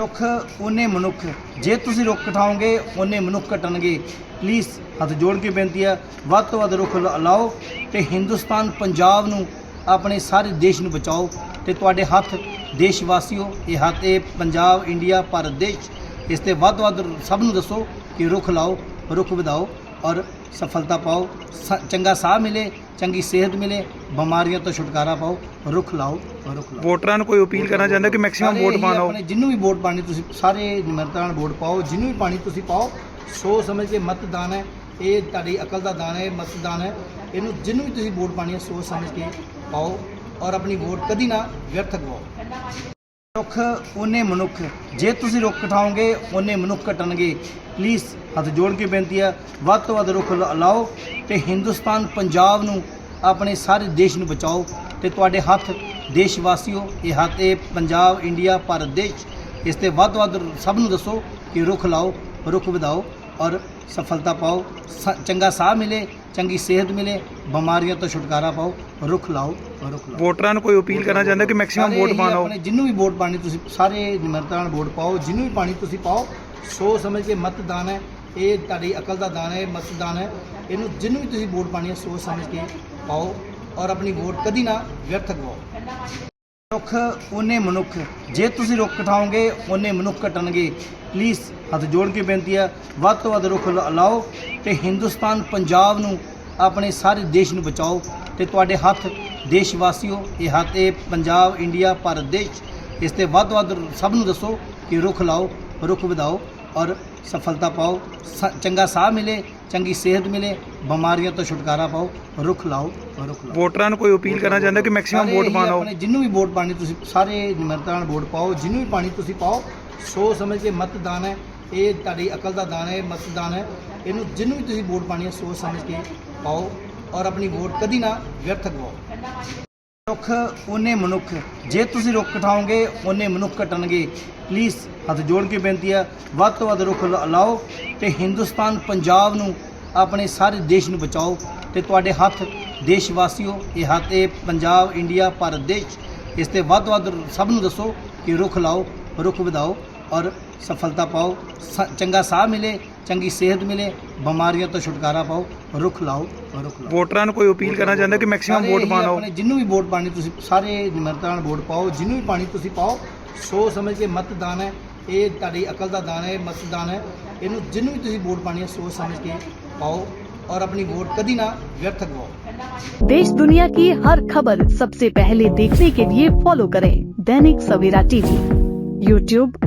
ਰੁੱਖ ਉਹਨੇ ਮਨੁੱਖ। ਜੇ ਤੁਸੀਂ ਰੁੱਖ ਕਟਾਓਗੇ ਉਹਨੇ ਮਨੁੱਖ ਕਟਣਗੇ। ਪਲੀਜ਼ ਹੱਥ ਜੋੜ ਕੇ ਬੇਨਤੀ ਆ, ਵੱਧ ਤੋਂ ਵੱਧ ਰੁੱਖ ਲਾਓ ਤੇ ਹਿੰਦੁਸਤਾਨ, ਪੰਜਾਬ ਨੂੰ, ਆਪਣੇ ਸਾਰੇ ਦੇਸ਼ ਨੂੰ ਬਚਾਓ ਤੇ ਤੁਹਾਡੇ ਹੱਥ ਦੇਸ਼ ਵਾਸੀਓ ਇਹ ਹੱਥ, ਇਹ ਪੰਜਾਬ, ਇੰਡੀਆ, ਭਾਰਤ, ਦੇਸ਼, ਇਸ ਤੇ ਵੱਧ ਤੋਂ ਵੱਧ ਸਭ ਨੂੰ ਦੱਸੋ ਕਿ ਰੁੱਖ ਲਾਓ, ਰੁੱਖ ਵਧਾਓ। ਔਰ ਸਫਲਤਾ ਪਾਓ ਚੰਗਾ ਸਾਹ ਮਿਲੇ ਚੰਗੀ ਸਿਹਤ ਮਿਲੇ ਬਿਮਾਰੀਆਂ ਤੋਂ ਛੁਟਕਾਰਾ ਪਾਓ ਰੁੱਖ ਲਾਓ ਰੁੱਖ ਲਾਓ। ਵੋਟਰਾਂ ਨੂੰ ਕੋਈ ਅਪੀਲ ਕਰਨਾ ਚਾਹੁੰਦਾ ਕਿ ਮੈਕਸਿਮਮ ਵੋਟ ਪਾਓ ਜਿਹਨੂੰ ਵੀ ਵੋਟ ਪਾਣੀ ਤੁਸੀਂ ਸਾਰੇ ਨਿਮਰਤਾ ਨਾਲ ਵੋਟ ਪਾਓ ਜਿਹਨੂੰ ਵੀ ਪਾਣੀ ਤੁਸੀਂ ਪਾਓ ਸੋਚ ਸਮਝ ਕੇ ਮਤਦਾਨ ਹੈ ਇਹ ਤੁਹਾਡੀ ਅਕਲ ਦਾ ਦਾਨ ਹੈ ਮਤਦਾਨ ਹੈ। ਇਹਨੂੰ ਜਿਹਨੂੰ ਵੀ ਤੁਸੀਂ ਵੋਟ ਪਾਣੀ ਹੈ ਸੋਚ ਸਮਝ ਕੇ ਪਾਓ ਔਰ ਆਪਣੀ ਵੋਟ ਕਦੀ ਨਾ ਵਿਅਰਥ ਗਵਾਓ ਰੁੱਖ, ਉਹਨੇ ਮਨੁੱਖ। ਜੇ ਤੁਸੀਂ ਰੁੱਖ ਕਟਾਓਗੇ ਉਹਨੇ ਮਨੁੱਖ ਕਟਣਗੇ। ਪਲੀਜ਼ ਹੱਥ ਜੋੜ ਕੇ ਬੇਨਤੀ ਆ ਵੱਧ ਤੋਂ ਵੱਧ ਰੁੱਖ ਲਾਓ ਤੇ ਹਿੰਦੁਸਤਾਨ, ਪੰਜਾਬ ਨੂੰ, ਆਪਣੇ ਸਾਰੇ ਦੇਸ਼ ਨੂੰ ਬਚਾਓ ਤੇ ਤੁਹਾਡੇ ਹੱਥ ਦੇਸ਼ ਵਾਸੀਓ ਇਹ ਹੱਥ ਇਹ ਪੰਜਾਬ, ਇੰਡੀਆ, ਭਾਰਤ, ਦੇਸ਼, ਇਸ ਤੇ ਵੱਧ ਤੋਂ ਵੱਧ ਸਭ ਨੂੰ ਦੱਸੋ ਕਿ ਰੁੱਖ ਲਾਓ, ਰੁੱਖ ਵਧਾਓ। ਔਰ ਸਫਲਤਾ ਪਾਓ ਚੰਗਾ ਸਾਹ ਮਿਲੇ ਚੰਗੀ ਸਿਹਤ ਮਿਲੇ ਬਿਮਾਰੀਆਂ ਤੋਂ ਛੁਟਕਾਰਾ ਪਾਓ ਰੁੱਖ ਲਾਓ ਰੁੱਖ ਲਾਓ। ਵੋਟਰਾਂ ਨੂੰ ਕੋਈ ਅਪੀਲ ਕਰਨਾ ਚਾਹੁੰਦਾ ਕਿ ਮੈਕਸਿਮਮ ਵੋਟ ਆਪਣੇ ਜਿਹਨੂੰ ਵੀ ਵੋਟ ਪਾਣੀ ਤੁਸੀਂ ਸਾਰੇ ਨਿਮਰਤਾ ਨਾਲ ਵੋਟ ਪਾਓ ਜਿਹਨੂੰ ਵੀ ਪਾਣੀ ਤੁਸੀਂ ਪਾਓ ਸੋਚ ਸਮਝ ਕੇ ਮਤਦਾਨ ਹੈ ਇਹ ਤੁਹਾਡੀ ਅਕਲ ਦਾ ਦਾਨ ਹੈ ਮਤਦਾਨ ਹੈ ਇਹਨੂੰ ਜਿਹਨੂੰ ਵੀ ਤੁਸੀਂ ਵੋਟ ਪਾਣੀ ਹੈ ਸੋਚ ਸਮਝ ਕੇ ਪਾਓ ਔਰ ਆਪਣੀ ਵੋਟ ਕਦੀ ਨਾ ਵਿਅਰਥ ਗਵਾਓ ਰੁੱਖ ਉਹਨੇ ਮਨੁੱਖ। ਜੇ ਤੁਸੀਂ ਰੁੱਖ ਕਟਾਓਗੇ ਉਹਨੇ ਮਨੁੱਖ ਕਟਣਗੇ। ਪਲੀਜ਼ ਹੱਥ ਜੋੜ ਕੇ ਬੇਨਤੀ ਹੈ ਵੱਧ ਤੋਂ ਵੱਧ ਰੁੱਖ ਲਾਓ ਤੇ ਹਿੰਦੁਸਤਾਨ, ਪੰਜਾਬ ਨੂੰ, ਆਪਣੇ ਸਾਰੇ ਦੇਸ਼ ਨੂੰ ਬਚਾਓ। ਤੇ ਤੁਹਾਡੇ ਹੱਥ ਦੇਸ਼ ਵਾਸੀਓ ਇਹ ਹੱਥ, ਇਹ ਪੰਜਾਬ, ਇੰਡੀਆ, ਭਾਰਤ, ਦੇਸ਼, ਇਸ ਤੇ ਵੱਧ ਤੋਂ ਵੱਧ ਸਭ ਨੂੰ ਦੱਸੋ ਕਿ ਰੁੱਖ ਲਾਓ, ਰੁੱਖ ਵਧਾਓ। ਔਰ ਸਫਲਤਾ ਪਾਓ ਚੰਗਾ ਸਾਹ ਮਿਲੇ ਚੰਗੀ ਸਿਹਤ ਮਿਲੇ ਬਿਮਾਰੀਆਂ ਤੋਂ ਛੁਟਕਾਰਾ ਪਾਓ ਰੁੱਖ ਲਾਓ ਰੁੱਖ ਲਾਓ। ਵੋਟਰਾਂ ਨੂੰ ਕੋਈ ਅਪੀਲ ਕਰਨਾ ਚਾਹੁੰਦਾ ਕਿ ਮੈਕਸਿਮਮ ਵੋਟ ਪਾਓ ਆਪਣੇ ਜਿਹਨੂੰ ਵੀ ਵੋਟ ਪਾਣੀ ਤੁਸੀਂ ਸਾਰੇ ਨਿਮਰਤਾ ਨਾਲ ਵੋਟ ਪਾਓ ਜਿਹਨੂੰ ਵੀ ਪਾਣੀ ਤੁਸੀਂ ਪਾਓ ਸੋਚ ਸਮਝ ਕੇ ਮਤਦਾਨ ਹੈ ਇਹ ਤੁਹਾਡੀ ਅਕਲ ਦਾ ਦਾਨ ਹੈ ਮਤਦਾਨ ਹੈ ਇਹਨੂੰ ਜਿਹਨੂੰ ਵੀ ਤੁਸੀਂ ਵੋਟ ਪਾਣੀ ਹੈ ਸੋਚ ਸਮਝ ਕੇ ਪਾਓ ਔਰ ਆਪਣੀ ਵੋਟ ਕਦੀ ਨਾ ਵਿਅਰਥ ਗਵਾਓ ਰੁੱਖ, ਉਹਨੇ ਮਨੁੱਖ। ਜੇ ਤੁਸੀਂ ਰੁੱਖ ਕਟਾਓਗੇ ਉਹਨੇ ਮਨੁੱਖ ਕਟਣਗੇ। ਪਲੀਜ਼ ਹੱਥ ਜੋੜ ਕੇ ਬੇਨਤੀ ਆ ਵੱਧ ਤੋਂ ਵੱਧ ਰੁੱਖ ਲਾਓ ਤੇ ਹਿੰਦੁਸਤਾਨ, ਪੰਜਾਬ ਨੂੰ, ਆਪਣੇ ਸਾਰੇ ਦੇਸ਼ ਨੂੰ ਬਚਾਓ ਤੇ ਤੁਹਾਡੇ ਹੱਥ ਦੇਸ਼ ਵਾਸੀਓ ਇਹ ਹੱਥ ਇਹ ਪੰਜਾਬ, ਇੰਡੀਆ, ਭਾਰਤ, ਦੇਸ਼, ਇਸ ਤੇ ਵੱਧ ਤੋਂ ਵੱਧ ਸਭ ਨੂੰ ਦੱਸੋ ਕਿ ਰੁੱਖ ਲਾਓ, ਰੁੱਖ ਵਧਾਓ। ਔਰ ਸਫਲਤਾ ਪਾਓ ਸ- ਚੰਗਾ ਸਾਹ ਮਿਲੇ ਚੰਗੀ ਸਿਹਤ ਮਿਲੇ ਬਿਮਾਰੀਆਂ ਤੋਂ ਛੁਟਕਾਰਾ ਪਾਓ ਰੁੱਖ ਲਾਓ ਰੁੱਖ ਲਾਓ ਵੋਟਰਾਂ ਨੂੰ ਕੋਈ ਅਪੀਲ ਕਰਨਾ ਚਾਹੁੰਦਾ ਕਿ ਮੈਕਸਿਮਮ ਸਾਰੇ ਵੋਟ ਹੀ ਪਾਓ ਆਪਣੇ ਜਿਹਨੂੰ ਵੀ ਵੋਟ ਪਾਣੀ ਤੁਸੀਂ ਸਾਰੇ ਨਿਮਰਤਾ ਨਾਲ ਵੋਟ ਪਾਓ ਜਿਹਨੂੰ ਵੀ ਪਾਣੀ ਤੁਸੀਂ ਪਾਓ ਸੋਚ ਸਮਝ ਕੇ ਮਤਦਾਨ ਹੈ ਇਹ ਤੁਹਾਡੀ ਅਕਲ ਦਾ ਦਾਨ ਹੈ ਮਤਦਾਨ ਹੈ ਇਹਨੂੰ ਜਿਹਨੂੰ ਵੀ ਤੁਸੀਂ ਵੋਟ ਪਾਣੀ ਹੈ ਸੋਚ ਸਮਝ ਕੇ ਪਾਓ ਔਰ ਆਪਣੀ ਵੋਟ ਕਦੀ ਨਾ ਵਿਅਰਥ ਗਵਾਓ देश दुनिया की हर खबर सबसे पहले देखने के लिए फॉलो करें दैनिक सवेरा टीवी यूट्यूब